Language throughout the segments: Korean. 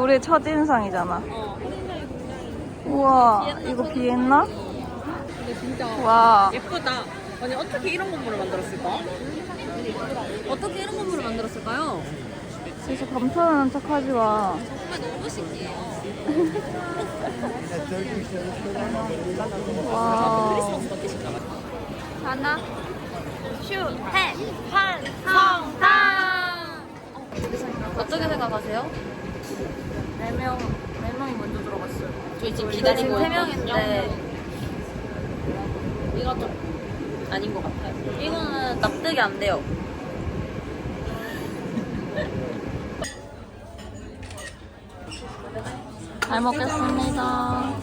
우리 첫인상이잖아. 어. 우와, 이거 비엔나? 근데 진짜 와, 예쁘다. 아니 어떻게 이런 건물을 만들었을까? 어떻게 이런 건물을 만들었을까요? 진짜 감탄하는 척 하지 마. 정말 너무 신기해요. 와. 하나, 슈, 해, 한, 성, 당. 어떻게 생각하세요? 네 명, 네 명이 먼저 들어갔어요. 저희 지금 기다리고 세. 명인데 이거 좀 아닌 것 같아요. 이거는 납득이 안 돼요. 잘 먹겠습니다.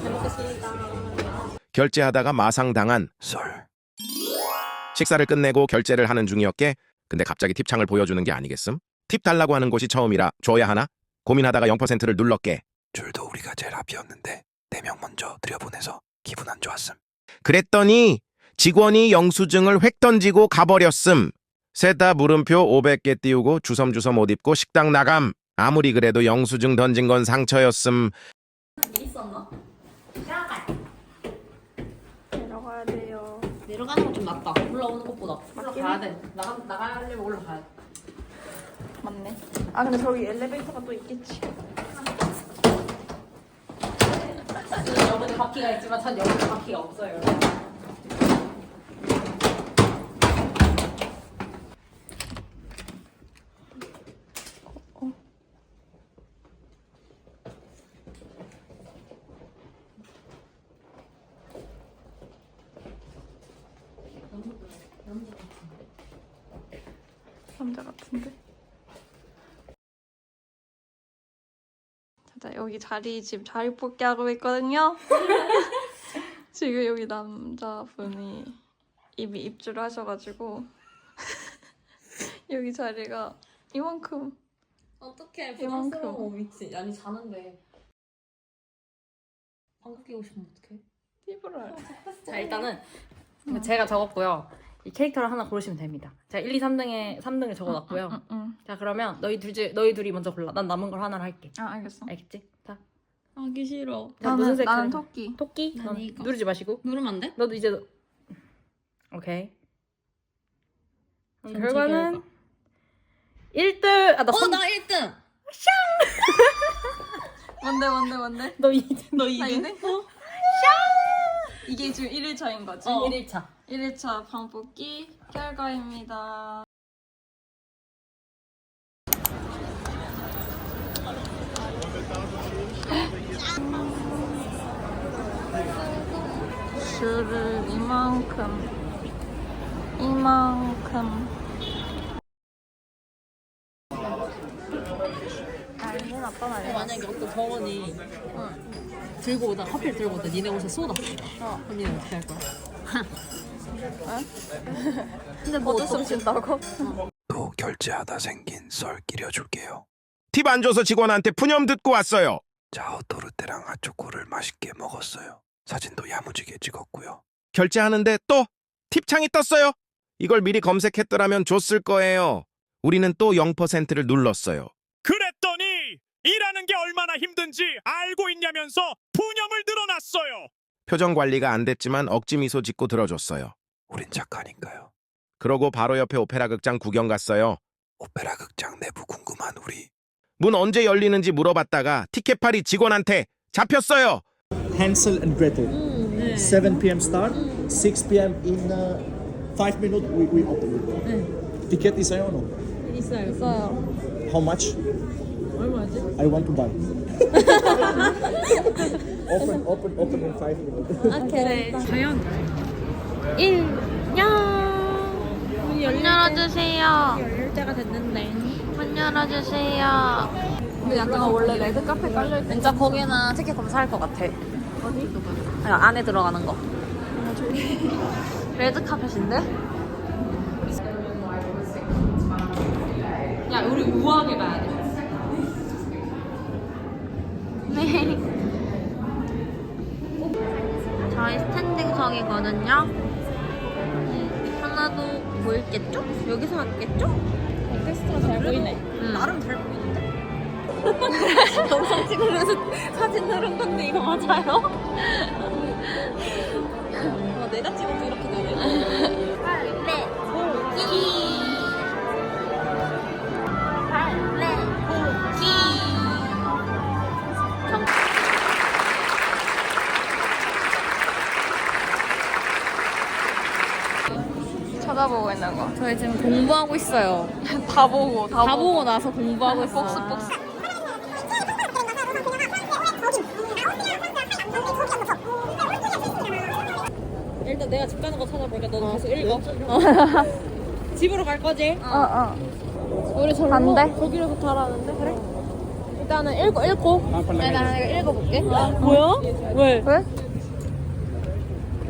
결제하다가 마상당한 썰. 식사를 끝내고 결제를 하는 중이었게 근데 갑자기 팁창을 보여주는 게 아니겠음? 팁 달라고 하는 곳이 처음이라 줘야 하나? 고민하다가 0%를 눌렀게. 줄도 우리가 제일 앞이었는데 네 명 먼저 들여보내서 기분 안 좋았음. 그랬더니 직원이 영수증을 획 던지고 가버렸음. 셋다 물음표 500개 띄우고 주섬주섬 옷 입고 식당 나감. 아무리 그래도 영수증 던진 건 상처였음. 내려가야 돼요. 내려가는 건 좀 낫다. 올라오는 것보다. 올라가야 돼. 나가, 나가려면 올라가야 돼. 맞네. 아, 근데 저기 엘리베이터가 또 있겠지. 여기는 바퀴가 있지만 전 여기는 바퀴가 없어요 같은데. 자, 여기 자리 지금 자리 뽑기 하고 있거든요. 지금 여기 남자분이 이미 입주를 하셔가지고 여기 자리가 이만큼 어떻게 이만큼. 부담스러워 미치. 아니 자는데. 방귀 끼고 싶으면 어떡해? 팁을 알. 자 일단은 제가 적었고요. 이 캐릭터를 하나 고르시면 됩니다. 제가 1, 2, 3등에 3등을 적어놨고요. 응, 응. 자 그러면 너희 둘 중- 너희 둘이 먼저 골라. 난 남은 걸 하나를 할게. 아 알겠어. 알겠지? 자, 하기 싫어. 자 나는 무슨 색 나는? 토끼. 토끼? 난넌 이거. 누르지 마시고. 누르면 안 돼? 너도 이제 너- 오케이. 전체 결과는 1등. 아 나 어, 나 1등! 뭔데 뭔데 뭔데? 너 2등. 너나 2등? 이네? 이게 지금 1일차인 거지? 어. 1일차. 1일차 방 뽑기 결과입니다. 줄을 이만큼 이만큼 아빠 말이야. 만약에 어떤 정원이 들고 오다 커피를 들고 오다 니네 옷에 쏟았어. 어. 그럼 니네 어떻게 할 거야? 근데 뭐 어쩔 수 없이 준다고? 또 결제하다 생긴 썰 끼려줄게요. 팁 안 줘서 직원한테 푸념 듣고 왔어요. 자오토르테랑 핫초코를 맛있게 먹었어요. 사진도 야무지게 찍었고요. 결제하는데 또 팁창이 떴어요. 이걸 미리 검색했더라면 줬을 거예요. 우리는 또 0%를 눌렀어요. 그랬더니 일하는 게 얼마나 힘든지 알고 있냐면서 푸념을 늘어놨어요. 표정 관리가 안 됐지만 억지 미소 짓고 들어줬어요. 우린 착하니까요. 그러고 바로 옆에 오페라 극장 구경 갔어요. 오페라 극장 내부 궁금한 우리. 문 언제 열리는지 물어봤다가 티켓팔이 직원한테 잡혔어요. Hansel and Gretel. 7 p.m. start, 6 p.m. in uh, 5 minutes we, we open. Ticket 있어요? No? 있어요. 있어요. How much? 얼마지? I want to buy. open, open, open in 5 minutes. 오케이. 과연? 문이 문 열릴 열어주세요. 때, 열릴 때가 됐는데. 문 열어주세요. 근데 약간 원래 레드 카페 깔려 있는 진짜 거기는 티켓 검사할 것 같아. 어디? 그냥 안에 들어가는 거. 레드 카펫인데? 야 우리 우아하게 가야 돼. 네. 저희 스탠딩석이거든요. 하나도 보이겠죠? 여기서 왔겠죠? 테스트가 잘 보이네. 음. 나름 잘 보이는데. 영상 찍으면서 사진 넣은 건데 이거 맞아요? 어, 내가 찍어도 이렇게 되네. 찾아보고 있는 거. 저희 지금 공부하고 있어요. 다 보고 다, 다 보고 나서 공부하고 있어. 복스 복스. 내가 집 가는 거 찾아볼게. 너도 계속 읽어. 집으로 갈 거지? 어 어. 우리 절로 반대? 거기로부터 하라는데 그래? 일단은 읽고 읽고. 내가 내가 읽어볼게. 뭐야? 왜? 왜?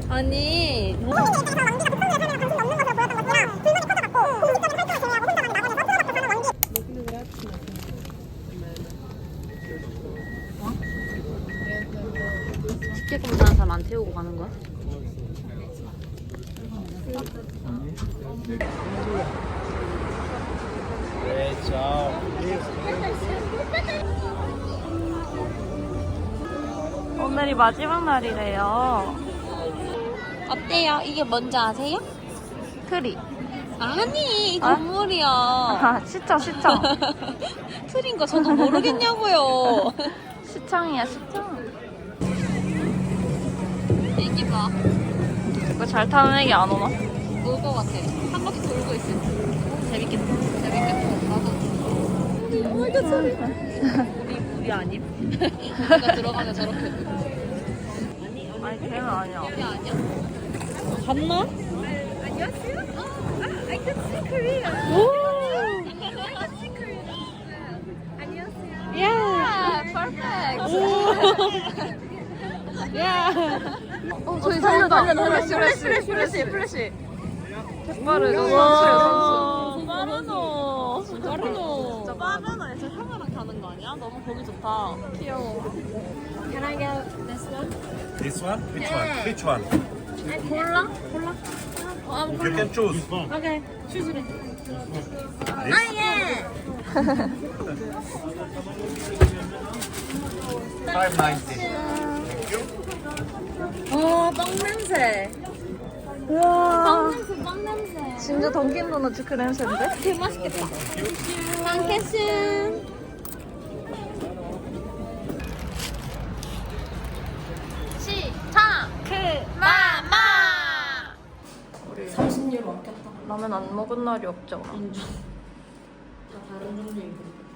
아니 티켓 검사하는 사람 안 태우고 가는 거야? 오늘이 마지막 날이래요. 어때요? 이게 뭔지 아세요? 트리. 아니 아? 동물이야. 아 시청 시청. 틀인 거 저도 모르겠냐고요. 시청이야 시청. 잘 타는 애기 안 오나? 올 것 같아. 한 바퀴 돌고 있어. 재밌겠다. 재밌겠다. 나도. 소리. 우리 우리 아님? 우리가 들어가면 저렇게. 아니 걔는 아니야. 아니야? 갔나? 야, perfect. 어, 저희 살려다. 플래시, 플래시, 플래시, 플래시. 빠르다. 빠르노. 빠르노. 진짜 빠르노. 진짜 형아랑 가는 거 아니야? 너무 보기 좋다. 귀여워. Can I get this one? This one? Which one? Which one? 골라? 골라? 어, 아, You can choose. choose 아, 예! 와, 빵 냄새. 우와. 빵냄새, 빵냄새. 진짜 던킨도넛 그 냄새인데? 아, 되게 맛있겠다. 탕캐슨. 30유로 아꼈다. 라면 안 먹은 날이 없잖아. 인정. 다 다른 종류인 거.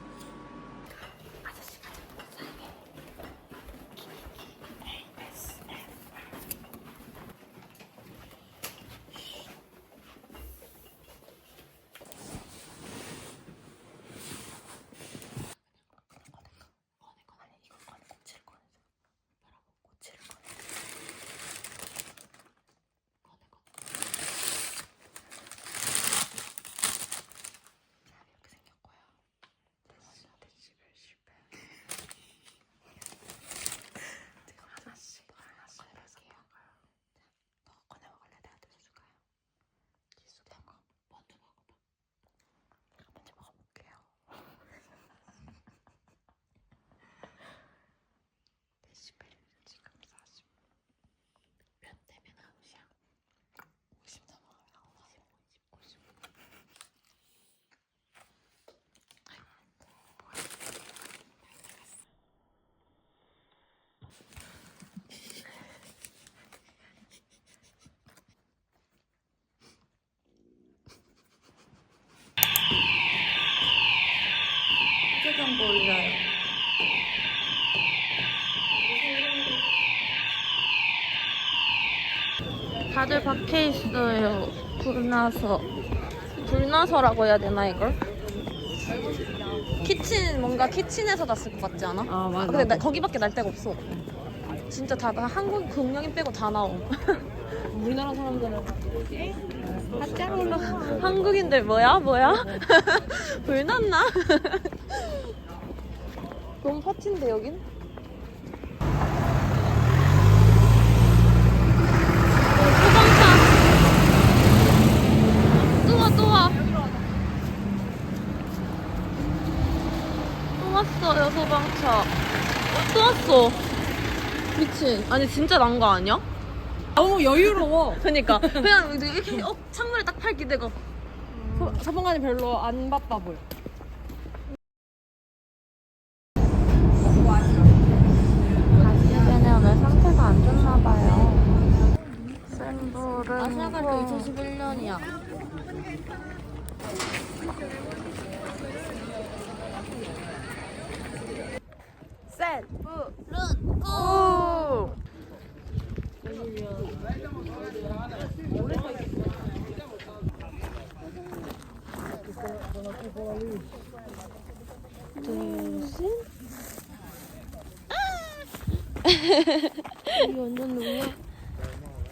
밖에 있어요. 불나서. 불나서라고 해야 되나, 이걸? 키친, 뭔가 키친에서 났을 것 같지 않아? 아 맞아. 근데 나, 거기밖에 날 데가 없어. 진짜 다, 다 한국 동양인 빼고 다 나옴. 우리나라 사람들은 가짜로 한국인들 뭐야 뭐야 불났나? 너무 파티인데 여긴? 또 와, 또 와. 또 왔어, 여섯 그치. 아니 진짜 난 거 아니야? 너무 여유로워. 그니까 그냥 이렇게 어 창문에 딱 팔 기대고 사본관이 별로 안 바빠 보여. 얘네 오늘 상태가 안 좋나 봐요. 센불은 아시아가 뭐- 2011년이야.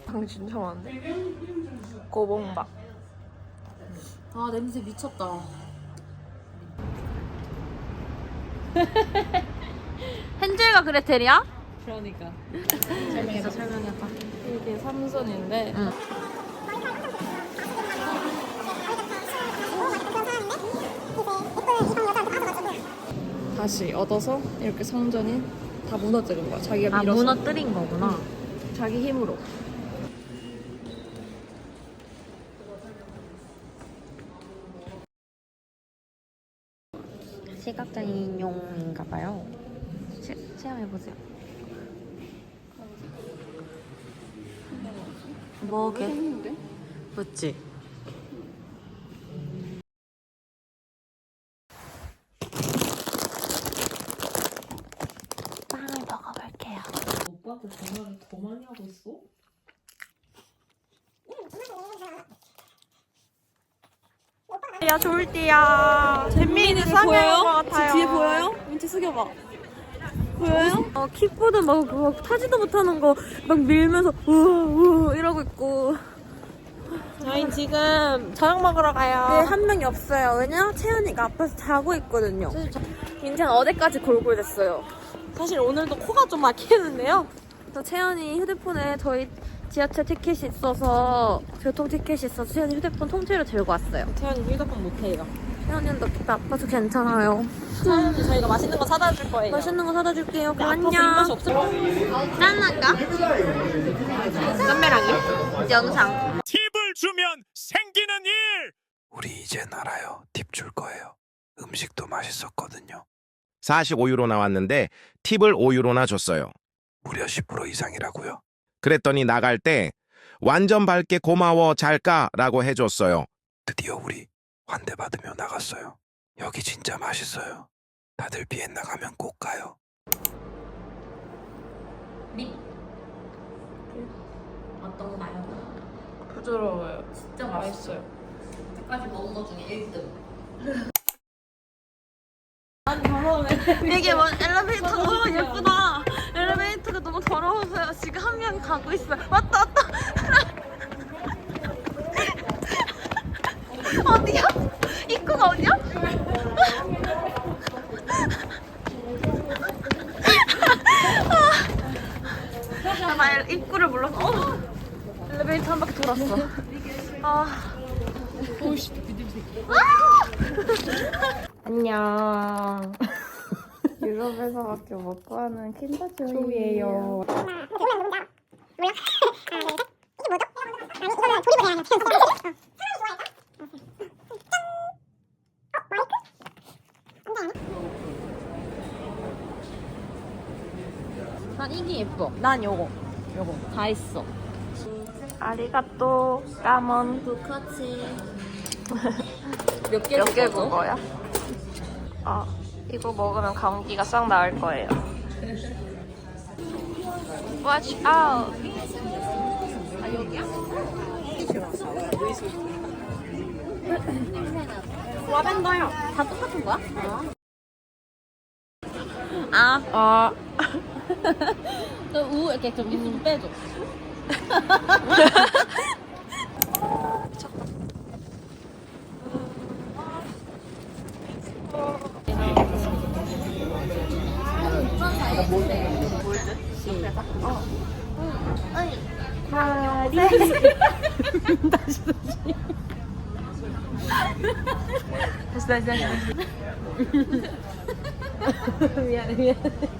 방 진짜 많네. 고봉밥. 아 냄새 미쳤다. 헨젤과 그레텔이야? 그러니까. 설명해봐 설명해봐. 이게 삼선인데 응. 다시 얻어서 이렇게 성전이 다 무너뜨린 거야. 자기가 아 밀어서 무너뜨린 거구나. 자기 힘으로. 시각장애인 용인가 봐요. 체, 체험해보세요. 뭐게? 맞지? 빵을 먹어볼게요. 오빠한테 전화를 더 많이 하고 있어? 야 졸디야. 잼민이 보여요? 뒤에 보여요? 민트 숙여봐. 보여요? 어, 킥보드 막, 막 타지도 못하는 거 막 밀면서 우우 이러고 있고. 저희 지금 저녁 먹으러 가요. 네, 한 명이 없어요. 왜냐? 채연이가 앞에서 자고 있거든요. 민찬 어제까지 골골댔어요. 사실 오늘도 코가 좀 막히는데요. 그래서 채연이 휴대폰에 저희 지하철 티켓이 있어서 교통 티켓이 있어서 채연이 휴대폰 통째로 들고 왔어요. 태연이 휴대폰 못해요. 채연이는 너 기타 아파서 괜찮아요. 태연이 저희가 맛있는 거 사다 줄 거예요. 맛있는 거 사다 줄게요. 그럼 입맛이 안녕. 없을 짠한가? 썸메랑이 영상. 팁을 주면 생기는 일 우리 이젠 알아요. 팁 줄 거예요. 음식도 맛있었거든요. 45유로 나왔는데 팁을 5유로나 줬어요. 무려 10% 이상이라고요. 그랬더니 나갈 때 완전 밝게 고마워 잘까라고 해줬어요. 드디어 우리 환대 받으며 나갔어요. 여기 진짜 맛있어요. 다들 비엔나 가면 꼭 가요. 어떤가요? 부드러워요. 진짜 맛있어요. 여태까지 먹은 것 중에 1등. 이게 뭐 엘리베이터가 너무 예쁘다. 엘리베이터가 너무 더러워서요. 지금 한 명 가고 있어요. 왔다 왔다. 어디야? 입구가 어디야? 아, 나 엘- 입구를 몰라서 어. 엘리베이터 한 바퀴 돌았어. 아. 안녕. 유럽에서밖에 못 구하는 킨더조이예요. 난 이게 예뻐. 난 요거. 요거. 다 있어. 아리가또 까먼 부커치. 몇개 몇 개 국어야? 아 이거 먹으면 감기가 싹 나을 거예요. Watch out. 와벤더요. 다 똑같은 거야? 아, 아 우 이렇게 좀 입술 빼줘.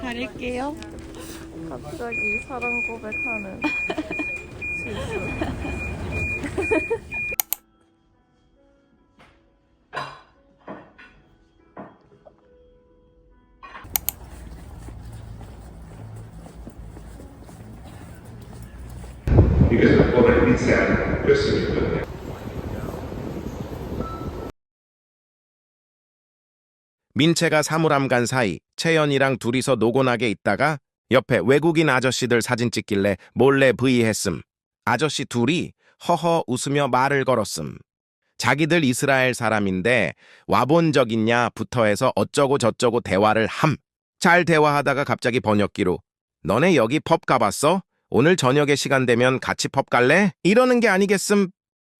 가릴게요. 갑자기 사랑 고백하는 Because 민채가 사물함 간 사이 채연이랑 둘이서 노곤하게 있다가 옆에 외국인 아저씨들 사진 찍길래 몰래 브이했음. 아저씨 둘이 허허 웃으며 말을 걸었음. 자기들 이스라엘 사람인데 와본 적 있냐 부터 해서 어쩌고 저쩌고 대화를 함. 잘 대화하다가 갑자기 번역기로 너네 여기 펍 가봤어? 오늘 저녁에 시간 되면 같이 펍 갈래? 이러는 게 아니겠음.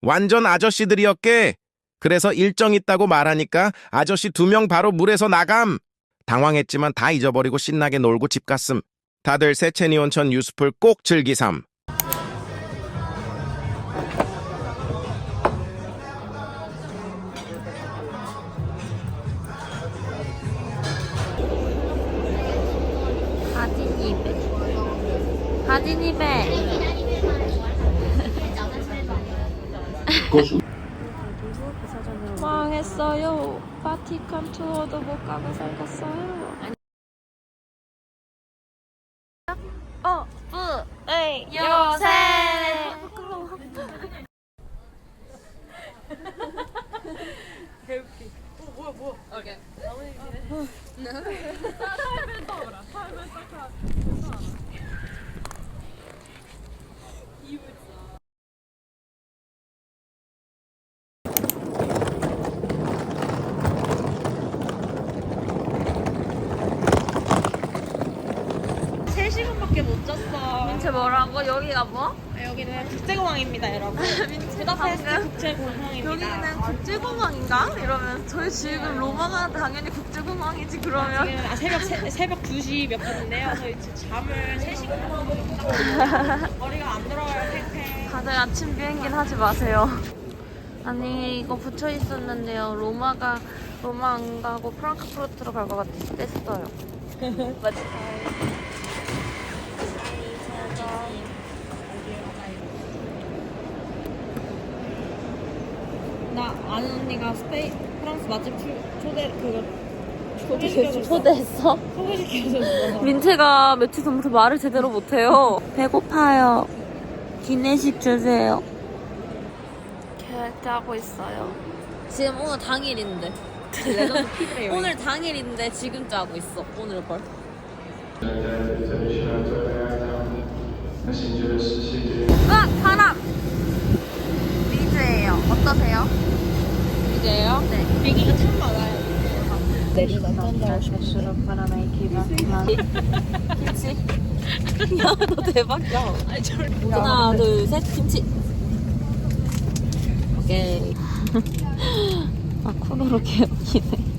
완전 아저씨들이었게. 그래서 일정 있다고 말하니까 아저씨 두 명 바로 물에서 나감. 당황했지만 다 잊어버리고 신나게 놀고 집 갔음. 다들 세체니 온천 유스풀 꼭 즐기삼. 가진 입에. 가진 입에. 망했어요. 바티칸 투어도 못 가고 살겠어요. 어, 뿌, 에이, 요새. 민채 뭐라고? 여기가 뭐? 여기는 국제공항입니다, 여러분. 부다페스트 국제공항입니다. 여기는 국제공항인가? 이러면 저희 지금 로마가 당연히 국제공항이지 그러면 지금 아, 새벽 세, 새벽 2시 몇 분인데요. 저희 지금 잠을 3시간 머리가 안 들어가요, 팽팽. 다들 아침 비행기는 하지 마세요. 아니 이거 붙여 있었는데요. 로마가 로마 안 가고 프랑크푸르트로 갈 것 같아서 뗐어요. 나아 는 언니가 스페인, 프랑스 맛집 출, 초대, 그거, 초대했어? 초대했어? 소개시켜줬어. 민채가 며칠 전부터 말을 제대로 못해요. 배고파요. 기내식 주세요. 결제하고 있어요. 지금 오늘 당일인데. 오늘 당일인데 지금 짜고 있어. 오늘 벌. 아 바람. 리즈예요. 어떠세요? 이제요? 네. 비기가 참 많아요. 야, 너 대박이야. 하나, 둘, 셋, 김치. 오케이. 아, 코로로 개웃기네.